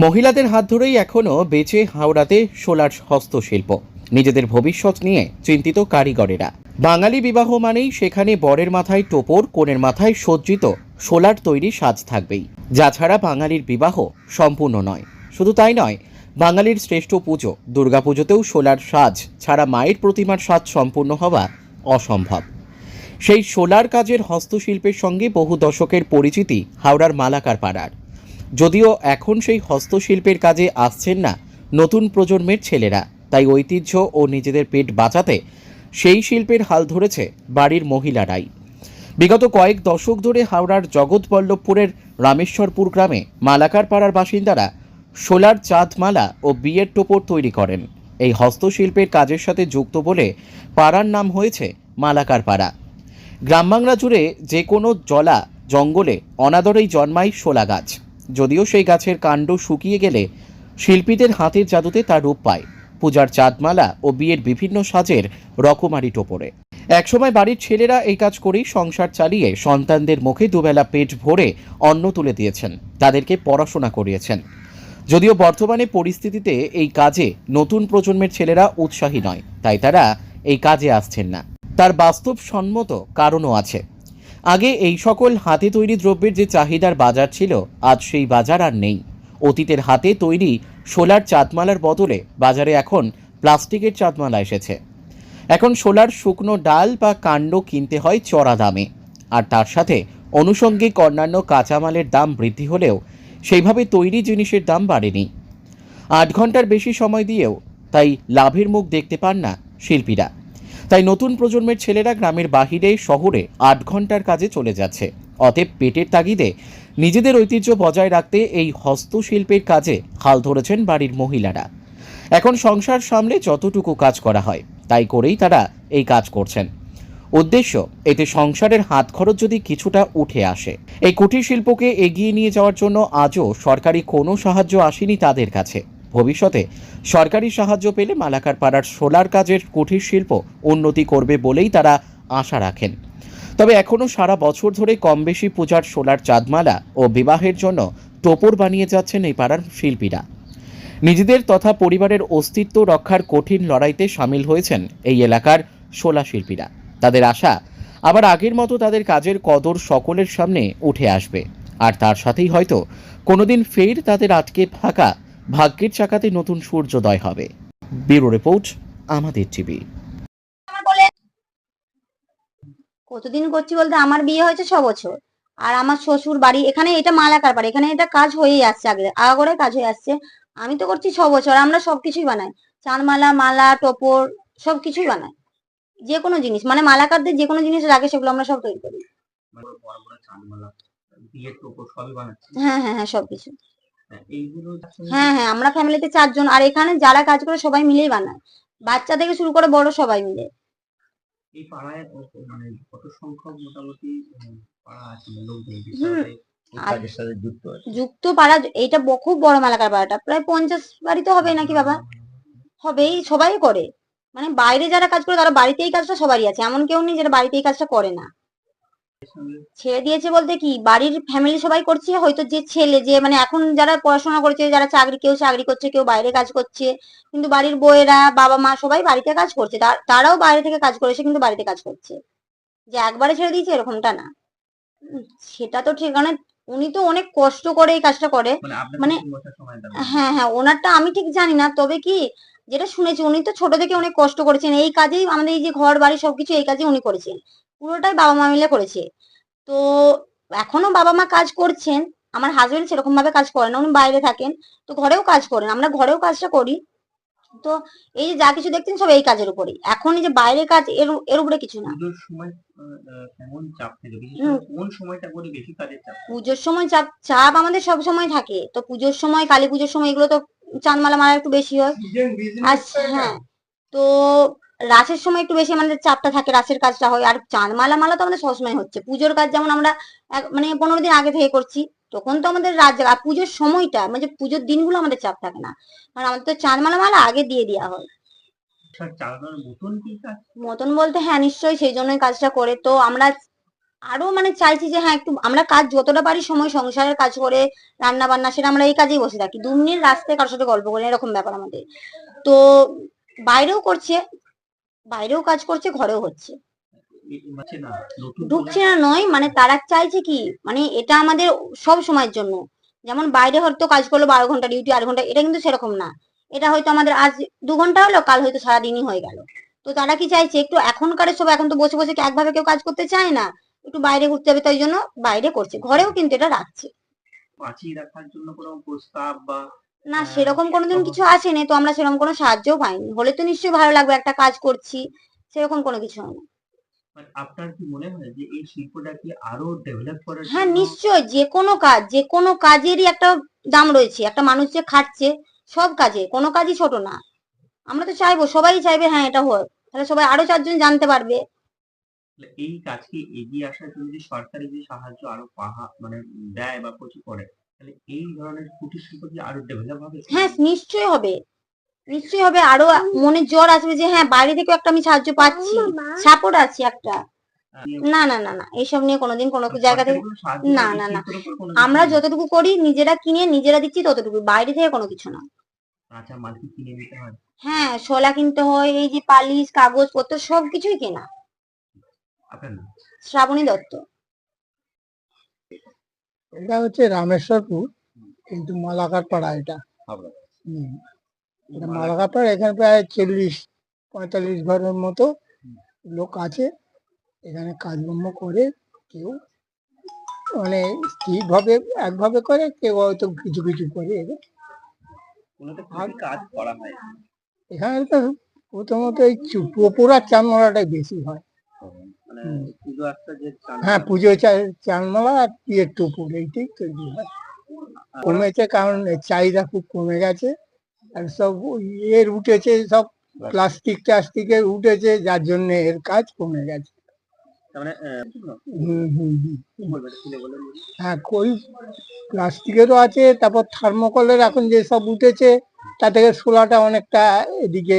মহিলাদের হাত ধরেই এখনও বেঁচে হাওড়াতে সোলার হস্তশিল্প। নিজেদের ভবিষ্যৎ নিয়ে চিন্তিত কারিগরেরা। বাঙালি বিবাহ মানেই সেখানে বরের মাথায় টোপর কোণের মাথায় সজ্জিত সোলার তৈরি সাজ থাকবেই। যা ছাড়া বাঙালির বিবাহ সম্পূর্ণ নয়। শুধু তাই নয়, বাঙালির শ্রেষ্ঠ পুজো, দুর্গাপুজোতেও সোলার সাজ ছাড়া মায়ের প্রতিমার সাজ সম্পূর্ণ হওয়া অসম্ভব। সেই সোলার কাজের হস্তশিল্পের সঙ্গে বহু দশকের পরিচিতি হাওড়ার মালাকার পাড়ার যদিও এখন সেই হস্তশিল্পের কাজে আসছেন না নতুন প্রজন্মের ছেলেরা। তাই ঐতিহ্য ও নিজেদের পেট বাঁচাতে সেই শিল্পের হাল ধরেছে বাড়ির মহিলারাই। বিগত কয়েক দশক ধরে হাওড়ার জগৎবল্লভপুরের রামেশ্বরপুর গ্রামে মালাকার পাড়ার বাসিন্দারা সোলার চাঁদমালা ও বিয়ের টোপর তৈরি করেন। এই হস্তশিল্পের কাজের সাথে যুক্ত বলে পাড়ার নাম হয়েছে মালাকার পাড়া গ্রামবাংলা জুড়ে যে কোনো জলা জঙ্গলে অনাদরেই জন্মায় শোলা গাছ। যদিও সেই গাছের কাণ্ড শুকিয়ে গেলে শিল্পীদের হাতের জাদুতে তা রূপ পায়। পূজার চাঁদমালা ও বিয়ের বিভিন্ন সাজের রকমারি টোপরে। একসময় বাড়ির ছেলেরা এই কাজ করেই সংসার চালিয়ে সন্তানদের মুখে দুবেলা পেট ভরে অন্ন তুলে দিয়েছেন, তাদেরকে পড়াশোনা করিয়েছেন। যদিও বর্তমানে পরিস্থিতিতে এই কাজে নতুন প্রজন্মের ছেলেরা উৎসাহী নয়, তাই তারা এই কাজে আসছেন না। তার বাস্তবসম্মত কারণও আছে। আগে এই সকল হাতে তৈরি দ্রব্যের যে চাহিদার বাজার ছিল, আজ সেই বাজার আর নেই। অতীতের হাতে তৈরি সোলার চাঁদমালার বদলে বাজারে এখন প্লাস্টিকের চাঁদমালা এসেছে। এখন সোলার শুকনো ডাল বা কাণ্ড কিনতে হয় চড়া দামে। আর তার সাথে অনুষঙ্গিক অন্যান্য কাঁচামালের দাম বৃদ্ধি হলেও সেইভাবে তৈরি জিনিসের দাম বাড়েনি। আট ঘণ্টার বেশি সময় দিয়েও তাই লাভের মুখ দেখতে পান না শিল্পীরা। তাই নতুন প্রজন্মের ছেলেরা গ্রামের বাহিরে, শহরে আট ঘণ্টার কাজে চলে যাচ্ছে। অতএব পেটের তাগিদে নিজেদের ঐতিহ্য বজায় রাখতে এই হস্তশিল্পের কাজে হাল ধরেছেন বাড়ির মহিলারা। এখন সংসার সামলে যতটুকু কাজ করা হয়, তাই করেই তারা এই কাজ করছেন। উদ্দেশ্য, এতে সংসারের হাত খরচ যদি কিছুটা উঠে আসে। এই কুটির শিল্পকে এগিয়ে নিয়ে যাওয়ার জন্য আজও সরকারি কোনো সাহায্য আসেনি তাদের কাছে। ভবিষ্যতে সরকারি সাহায্য পেলে মালাকার পাড়ার সোলার কাজের কুটির শিল্প উন্নতি করবে বলেই তারা আশা রাখেন। তবে এখনও সারা বছর ধরে কম বেশি পূজার সোলার চাঁদমালা ও বিবাহের জন্য টোপর বানিয়ে যাচ্ছেন এই পাড়ার শিল্পীরা। নিজেদের তথা পরিবারের অস্তিত্ব রক্ষার কঠিন লড়াইতে সামিল হয়েছেন এই এলাকার শোলা শিল্পীরা। তাদের আশা আবার আগের মতো তাদের কাজের কদর সকলের সামনে উঠে আসবে। আর তার সাথেই হয়তো কোনোদিন ফের তাদের আটকে থাকা ভাগ্যের চাকাতে নতুন সূর্যোদয় হবে। ব্যুরো রিপোর্ট আমাদের টিভি। কতদিন করছি বলতে আমার বিয়ে হয়েছে ছ বছর। আর আমার শ্বশুর বাড়ি এখানে এটা মালাকার বাড়ি এখানে এটা কাজ হয়েই আসছে আগে আগাগোড়াই কাজ হয়ে আসছে। আমি তো করছি ছ বছর আমরা সবকিছুই বানাই। চানমালা মালা টোপর সবকিছুই বানাই। যে কোনো জিনিস মানে মালাকারদের যে কোনো জিনিস লাগে সেগুলো আমরা সব তৈরি করি। মানে বড় বড় চাঁদমালা বিয়ের টোপর সবই বানাচ্ছে। হ্যাঁ হ্যাঁ হ্যাঁ সবকিছু এইগুলো হ্যাঁ হ্যাঁ আমরা ফ্যামিলিতে চারজন আর এখানে যারা কাজ করে সবাই মিলেই বানায়। বাচ্চা থেকে শুরু করে বড় সবাই মিলে। এই পাড়ায় মানে কত সংখ্যক মোটামুটি পাড়া আছে মানে লোকজন হুম, আর- সাথে যুক্ত যুক্ত পাড়া এইটা খুব বড় মেলাকার পাড়াটা প্রায় পঞ্চাশ বাড়ি তো হবে নাকি বাবা? হবেই সবাই করে। মানে বাইরে যারা কাজ করে তারা বাড়িতেই কাজটা সবারই আছে এমন কেউ নেই যারা বাড়িতে এই কাজটা করে না। ছেড়ে দিয়েছে বলতে কি? বাড়ির ফ্যামিলি সবাই করছে হয়তো যে ছেলে যে মানে এখন যারা পড়াশোনা করছে যারা চাকরি কেউ চাকরি করছে কেউ বাইরে কাজ করছে কিন্তু বাড়ির বউয়েরা বাবা মা সবাই বাড়িতে কাজ করছে। তারাও বাইরে থেকে কাজ করেছে কিন্তু বাড়িতে কাজ করছে। যে একবারে ছেড়ে দিয়েছে এরকমটা না। সেটা তো ঠিক মানে উনি তো অনেক কষ্ট করে এই কাজটা করে। মানে মানে- হ্যাঁ হ্যাঁ ওনারটা আমি ঠিক জানি না তবে কি যেটা শুনেছি উনি তো ছোট থেকে অনেক কষ্ট করেছেন। এই কাজেই আমাদের এই যে ঘর বাড়ি সবকিছু এই কাজে উনি করেছেন। পুরোটাই বাবা মা মিলে করেছে। তো এখনও বাবা মা কাজ করছেন আমার হাজবেন্ড সেরকম ভাবে কাজ করেন উনি বাইরে থাকেন তো ঘরেও কাজ করেন আমরা ঘরেও কাজটা করি। তো এই যে যা কিছু দেখছেন সব এই কাজের উপরেই। এখন এই যে বাইরে কাজ এর এর উপরে কিছু না। পুজোর সময় কেমন চাপ থাকে বিশেষ হুম। করে কোন সময়টা করে বেশি কাজের চাপ? পুজোর সময় চাপ চাপ আমাদের সব সময় থাকে। তো পুজোর সময় কালী পুজোর সময় এগুলো তো চাঁদমালা মারা একটু বেশি হয়। আচ্ছা হ্যাঁ। তো রাসের সময় একটু বেশি আমাদের চাপটা থাকে রাসের কাজটা হয়। আর চাঁদ মালা মালা তো আমাদের সবসময় হচ্ছে। পুজোর কাজ যেমন আমরা মানে পনেরো দিন আগে থেকে করছি তখন তো আমাদের রাত জাগা আর পুজোর সময়টা মানে পুজোর দিনগুলো আমাদের চাপ থাকে না। কারণ আমাদের তো চাঁদ মালা মালা আগে দিয়ে দেওয়া হয়। মতন মতন বলতে হ্যাঁ নিশ্চয়ই সেই জন্যই কাজটা করে। তো আমরা আরও মানে চাইছি যে হ্যাঁ একটু আমরা কাজ যতটা পারি সময় সংসারের কাজ করে রান্না বান্না সেটা আমরা এই কাজেই বসে থাকি। দু মিনিট রাস্তায় কারোর সাথে গল্প করি এরকম ব্যাপার আমাদের। তো বাইরেও করছে বাইরেও কাজ করছে ঘরেও হচ্ছে। ঢুকছে না নয় মানে তারা চাইছে কি মানে এটা আমাদের সব সময়ের জন্য। যেমন বাইরে হয়তো কাজ করল বারো ঘণ্টা ডিউটি আট ঘণ্টা এটা কিন্তু সেরকম না। এটা হয়তো আমাদের আজ দু ঘণ্টা হলো কাল হয়তো সারাদিনই হয়ে গেল। তো তারা কি চাইছে একটু এখনকার সব এখন তো বসে বসে একভাবে কেউ কাজ করতে চায় না? একটু বাইরে ঘুরতে হবে তাই জন্য বাইরে করছে। ঘরেও কিন্তু এটা রাখছে। বাঁচিয়ে রাখার জন্য কোনো প্রস্তাব বা না হ্যাঁ, সেরকম কোনোদিন। কিছু আসেনি তো আমরা সেরকম কোনো সাহায্যও পাইনি। হলে তো নিশ্চয়ই ভালো লাগবে একটা কাজ করছি সেরকম কোনো কিছু হয় না। মানে আপনার কি মনে হয় যে এই আরও ডেভেলপ করার হ্যাঁ নিশ্চয় যে কোনো কাজ যে কোনো কাজেরই একটা দাম রয়েছে একটা মানুষ যে খাটছে সব কাজে কোনো কাজই ছোট না। আমরা তো চাইব সবাই চাইবে হ্যাঁ এটা হোক। তাহলে সবাই আরও চারজন জানতে পারবে। এই কাজকে এগিয়ে আসার জন্য যে সরকারি যে সাহায্য আরও পাহা মানে দেয় বা প্রচুর করে তাহলে এই ধরনের কুটির শিল্প কি আরও ডেভেলপ হবে? হ্যাঁ নিশ্চয়ই হবে। নিশ্চয়ই হবে। আরও মনে জ্বর আসবে যে হ্যাঁ বাইরে থেকেও একটা আমি সাহায্য পাচ্ছি। সাপোর্ট আছে একটা। না না না না এইসব নিয়ে কোনোদিন কোনো জায়গা থেকে না, না, না। আমরা যতটুকু করি নিজেরা কিনে নিজেরা দিচ্ছি ততটুকু। বাইরে থেকে কোনো কিছু না। নিতে হয়। হ্যাঁ শোলা কিনতে হয় এই যে পালিশ কাগজপত্র সব কিছুই কেনা শ্রাবণী দত্ত। এটা হচ্ছে রামেশ্বরপুর কিন্তু মালাকার পাড়া এটা। হুম। এটা মালাকার পাড়া এখানে প্রায় চল্লিশ পঁয়তাল্লিশ ঘরের মতো লোক আছে। এখানে কাজকর্ম করে কেউ মানে ঠিকভাবে একভাবে করে কেউ হয়তো কিছু কিছু করে কাজ হয়? এখানে তো প্রথমত এই চু- টোপর আর চানমালাটাই বেশি হয়। মানে পুজো একটা যে হ্যাঁ পুজো চা- চানমালা আর ইয়ের টুপুর এইটাই তৈরি হয় কমেছে কারণ চাহিদা খুব কমে গেছে। আর সব এর উঠেছে সব প্লাস্টিক টাস্টিকের উঠেছে যার জন্য এর কাজ কমে গেছে। মানে হ্যাঁ ওই প্লাস্টিকেরও আছে তারপর থার্মোকলের এখন যে সব উঠেছে তা থেকে সোলাটা অনেকটা এদিকে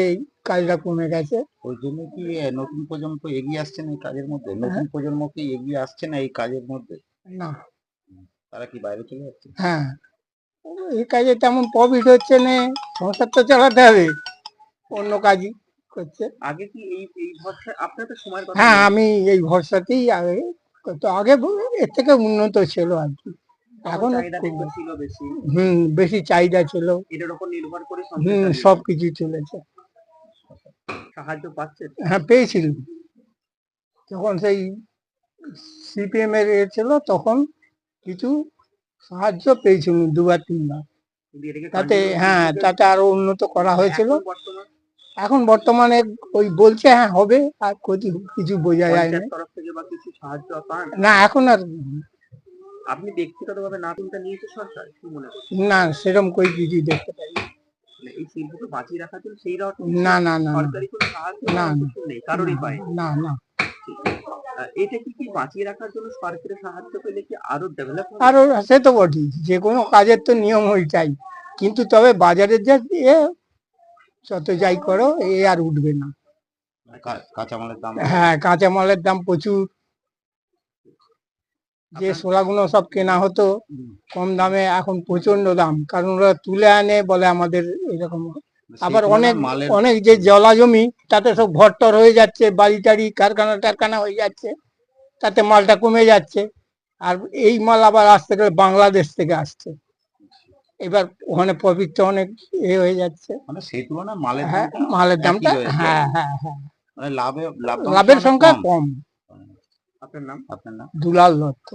কাজটা কমে গেছে। ওই জন্য কি নতুন প্রজন্ম এগিয়ে আসছে না এই কাজের মধ্যে? নতুন প্রজন্ম কি এগিয়ে আসছে না এই কাজের মধ্যে? না। তারা কি বাইরে চলে যাচ্ছে? হ্যাঁ। এই কাজে তেমন প্রফিট হচ্ছে না সংসার তো চালাতে হবে অন্য কাজই করছে। আগে কি এই এই ভরসা আপনার তো সময় কথা হ্যাঁ আমি এই ভরসাতেই আগে তো আগে এর থেকে উন্নত ছিল আর কি। এখন বেশি। হুম বেশি চাহিদা ছিল। এটার উপর নির্ভর করে সংসার হুম সব কিছু চলেছে। সাহায্য পাচ্ছে? হ্যাঁ পেয়েছিলাম। যখন সেই সিপিএম এর এ ছিল তখন কিছু সাহায্য পেয়েছিলাম দুবার তিনবার। তাতে হ্যাঁ তাতে আরও উন্নত করা হয়েছিল। এখন বর্তমানে ওই বলছে হ্যাঁ হবে আর কিছু কিছু বোঝা যায় না। সাহায্য না এখন আর আপনি ব্যক্তিগতভাবে না চিন্তা নিয়েছে সরকার? কি মনে না সেরকম কই কিছু দেখতে পাই এই শিল্পকে বাঁচিয়ে রাখার জন্য সেই রকম না না না সরকারি কোনো সাহায্য না, না। কিছু নেই কারোরই পায়। না না। এটা কি কি বাঁচিয়ে রাখার জন্য সরকারের সাহায্য পেলে কি আরও ডেভেলপ হবে? আরও সে তো বটেই যে কোনো কাজের তো নিয়ম ওইটাই। কিন্তু তবে বাজারের যা এ যত যাই করো এ আর উঠবে না। কাঁচামালের দাম হ্যাঁ কাঁচামালের দাম প্রচুর। যে সোলাগুলো সব কেনা হতো কম দামে এখন প্রচণ্ড দাম। কারণ ওরা তুলে আনে বলে আমাদের এরকম। আবার অনেক অনেক যে জলা জমি তাতে সব ভরটর হয়ে যাচ্ছে বাড়ি টাড়ি কারখানা টারখানা হয়ে যাচ্ছে তাতে মালটা কমে যাচ্ছে। আর এই মাল আবার আসতে গেলে বাংলাদেশ থেকে আসছে। এবার ওখানে প্রফিটটা অনেক এ হয়ে যাচ্ছে। মানে সেই তুলনায় মালের হ্যাঁ দামটা মালের দামটা হ্যাঁ হ্যাঁ হ্যাঁ। মানে লাভ লাভের সংখ্যা কম। আপনার নাম? আপনার নাম দুলাল দত্ত।